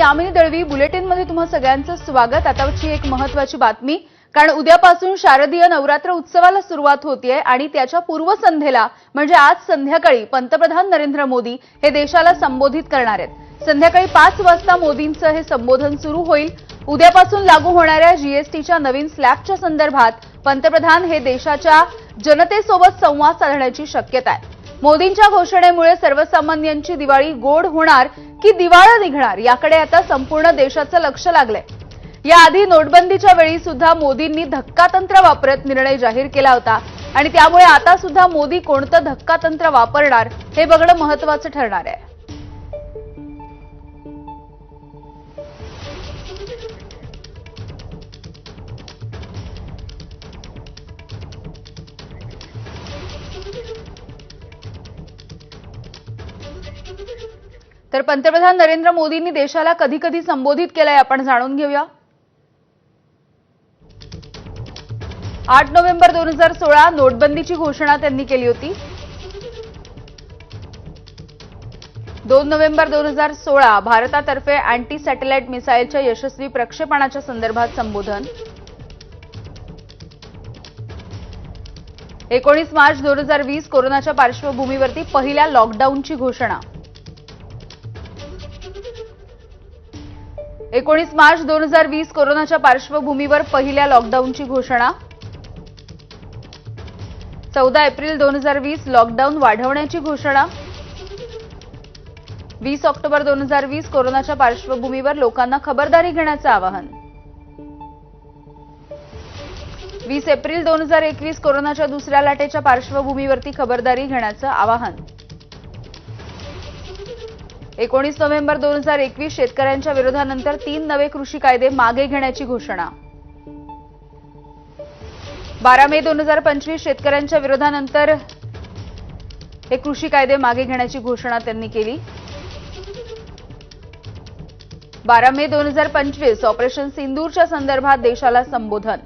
यामिनी दळवी बुलेटिनमध्ये तुम्हा सगळ्यांचं स्वागत. आताची एक महत्वाची बातमी कारण उद्यापासून शारदीय नवरात्र उत्सवाला सुरुवात होतीये आणि त्याच्या पूर्वसंध्येला म्हणजे आज संध्याकाळी पंतप्रधान नरेंद्र मोदी हे देशाला संबोधित करणार आहेत. संध्याकाळी पाच वाजता मोदींचं हे संबोधन सुरू होईल. उद्यापासून लागू होणाऱ्या जीएसटीच्या नवीन स्लॅबच्या संदर्भात पंतप्रधान हे देशाच्या जनतेसोबत संवाद साधण्याची शक्यता आहे. मोदींच्या घोषणेमुळे सर्वसामान्यांची दिवाळी गोड होणार की दिवाळं निघणार याकडे आता संपूर्ण देशाचं लक्ष लागलंय. याआधी नोटबंदीच्या वेळी सुद्धा मोदींनी धक्कातंत्र वापरत निर्णय जाहीर केला होता आणि त्यामुळे आता सुद्धा मोदी कोणतं धक्कातंत्र वापरणार हे बघणं महत्वाचं ठरणार आहे. तर पंतप्रधान नरेंद्र मोदींनी देशाला कधी कधी संबोधित केलंय आपण जाणून घेऊया. आठ नोव्हेंबर दोन हजार सोळा नोटबंदीची घोषणा त्यांनी केली होती. दोन नोव्हेंबर दोन हजार सोळा भारतातर्फे अँटी सॅटेलाइट मिसाईलच्या यशस्वी प्रक्षेपणाच्या संदर्भात संबोधन. एकोणीस मार्च दोन हजार वीस कोरोनाच्या पार्श्वभूमीवरती पहिल्या लॉकडाऊनची घोषणा. एकोणीस मार्च दोन हजार वीस कोरोनाच्या पार्श्वभूमीवर पहिल्या लॉकडाऊनची घोषणा. चौदा एप्रिल दोन हजार वीस लॉकडाऊन वाढवण्याची घोषणा. वीस ऑक्टोबर दोन हजार वीस कोरोनाच्या पार्श्वभूमीवर लोकांना खबरदारी घेण्याचं आवाहन. वीस एप्रिल दोन हजार एकवीस कोरोनाच्या दुसऱ्या लाटेच्या पार्श्वभूमीवरती खबरदारी घेण्याचं आवाहन. एकोणीस नोव्हेंबर दोन हजार एकवीस शेतकऱ्यांच्या विरोधानंतर तीन नवे कृषी कायदे मागे घेण्याची घोषणा. बारा मे दोन हजार पंचवीस शेतकऱ्यांच्या विरोधानंतर हे कृषी कायदे मागे घेण्याची घोषणा त्यांनी केली. बारा मे दोन हजार पंचवीस ऑपरेशन सिंदूरच्या संदर्भात देशाला संबोधन.